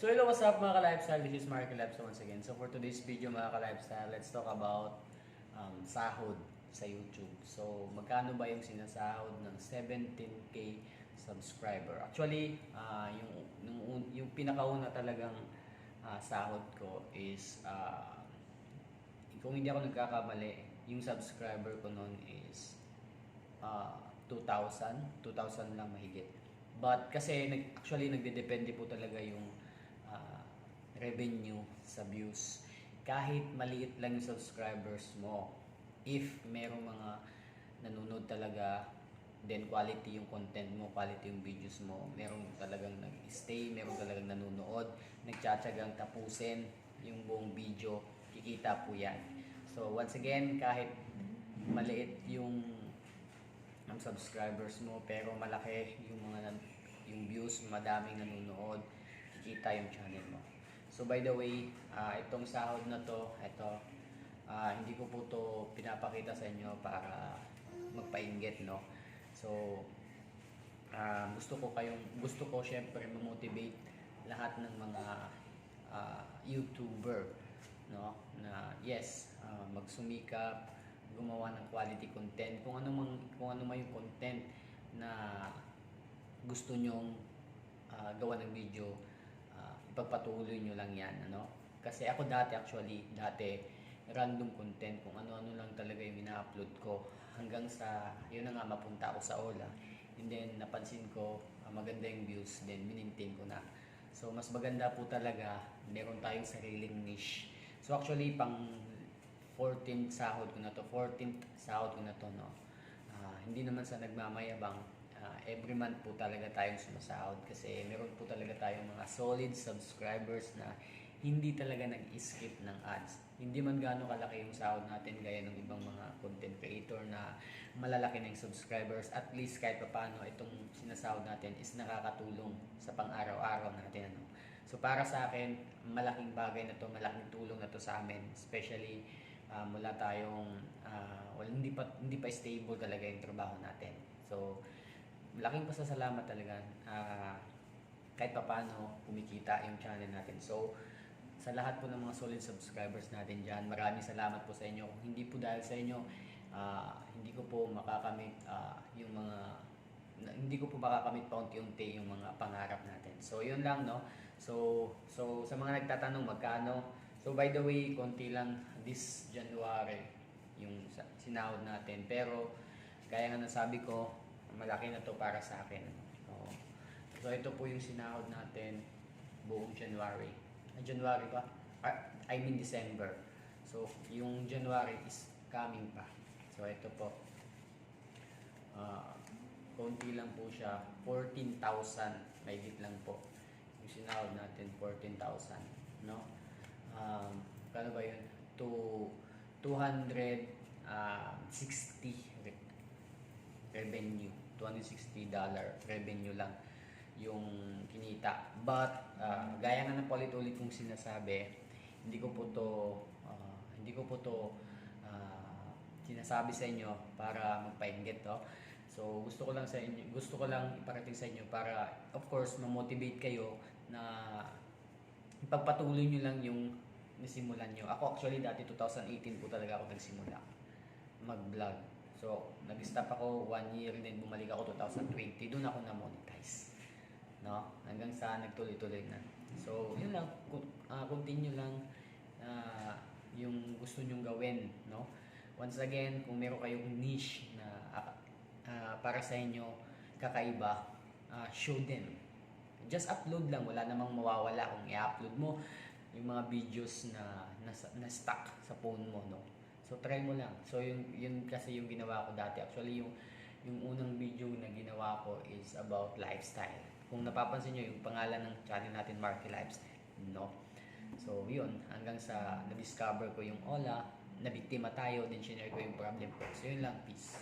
So hello, what's up mga ka-lifestyle? This is Marky Lifestyle once again. So for today's video mga ka-lifestyle, let's talk about um, sahod sa YouTube. So magkano ba yung sinasahod ng 17k subscriber? Actually, ah, yung, yung, yung pinakauna talagang ah, sahod ko is, ah, kung hindi ako nagkakamali, yung subscriber ko noon is ah, 2,000, 2,000 lang mahigit. But kasi nag, actually nagdedepende po talaga yung revenue sa views. Kahit maliit lang yung subscribers mo, if merong mga nanonood talaga, then quality yung content mo, quality yung videos mo, merong talagang nag-stay, merong talagang nanonood, nagtsatsagang tapusin yung buong video, kikita po yan. So once again, kahit maliit yung ang subscribers mo pero malaki yung mga yung views, madaming nanonood, kikita yung channel mo. So by the way, ah, itong sahod na to, ito, ah, hindi ko po to pinapakita sa inyo para magpainggit, no? So, ah, gusto ko kayong, gusto ko syempre ma-motivate lahat ng mga ah, YouTuber, no? Na yes, ah, magsumikap, gumawa ng quality content, kung ano mang kung ano man yung content na gusto nyong ah, gawa ng video, ipagpatuloy nyo lang yan, ano? Kasi ako dati actually, dati random content kung ano-ano lang talaga yung ina-upload ko. Hanggang sa yun na nga mapunta ako sa Ola. And then napansin ko ah, maganda yung views then minintain ko na. So mas maganda po talaga meron tayong sariling niche. So actually pang 14th sahod ko na to 14th sahod ko na to no? Ah, hindi naman sa nagmamayabang ah, every month po talaga tayong sumasahod kasi meron po talaga tayong mga solid subscribers na hindi talaga nag-skip ng ads. Hindi man gaano kalaki yung sahod natin gaya ng ibang mga content creator na malalaki yung subscribers. At least kahit pa paano itong sinasahod natin is nakakatulong sa pang-araw-araw natin. Ano? So para sa akin, malaking bagay na to, malaking tulong na to sa amin. Especially ah, mula tayong ah, well, hindi pa hindi pa stable talaga yung trabaho natin. So malaking pasasalamat talaga ah, kahit pa paano kumikita yung channel natin. So sa lahat po ng mga solid subscribers natin dyan, maraming salamat po sa inyo. Hindi po dahil sa inyo, ah, hindi ko po makakamit ah, yung mga na- hindi ko po makakamit pa unti-unti yung mga pangarap natin. So, yun lang, no? So, so sa mga nagtatanong magkano, so by the way, konti lang this January yung sinahod natin. Pero, gaya nga nasabi ko, malaki na to para sa akin. So, so ito po yung sinahod natin buong January. January ba? Ah, I mean December. So, yung January is coming pa. So, ito po. Ah, konti lang po siya. 14,000. Mahigit lang po. Yung sinahod natin, 14,000. No? Um, kano ba yun? To 260 re- revenue. 260 dollar revenue lang yung kinita. But, ah, gaya nga ng paulit-ulit kong sinasabi, hindi ko po to, ah, hindi ko po to ah, sinasabi sa inyo para magpainggit to. So, gusto ko lang sa inyo, gusto ko lang iparating sa inyo para, of course, ma-motivate kayo na ipagpatuloy nyo lang yung nasimulan nyo. Ako actually dati 2018 po talaga ako nagsimula mag-vlog. So, nag-stop ako one year, then bumalik ako 2020. Doon ako na-monetize. No? Hanggang sa nagtuloy-tuloy na. So, yun lang. Ah, continue lang ah, yung gusto nyong gawin. No? Once again, kung meron kayong niche na ah, para sa inyo, kakaiba, ah, show them. Just upload lang. Wala namang mawawala kung i-upload mo yung mga videos na, na, na stuck sa phone mo. No? So try mo lang. So yun, yun kasi yung ginawa ko dati. Actually yung yung unang video na ginawa ko is about lifestyle. Kung napapansin nyo, yung pangalan ng channel natin, Marky Lifestyle. No? So yun, hanggang sa na-discover ko yung Ola, nabiktima tayo, din shinare ko yung problem ko. So yun lang, peace.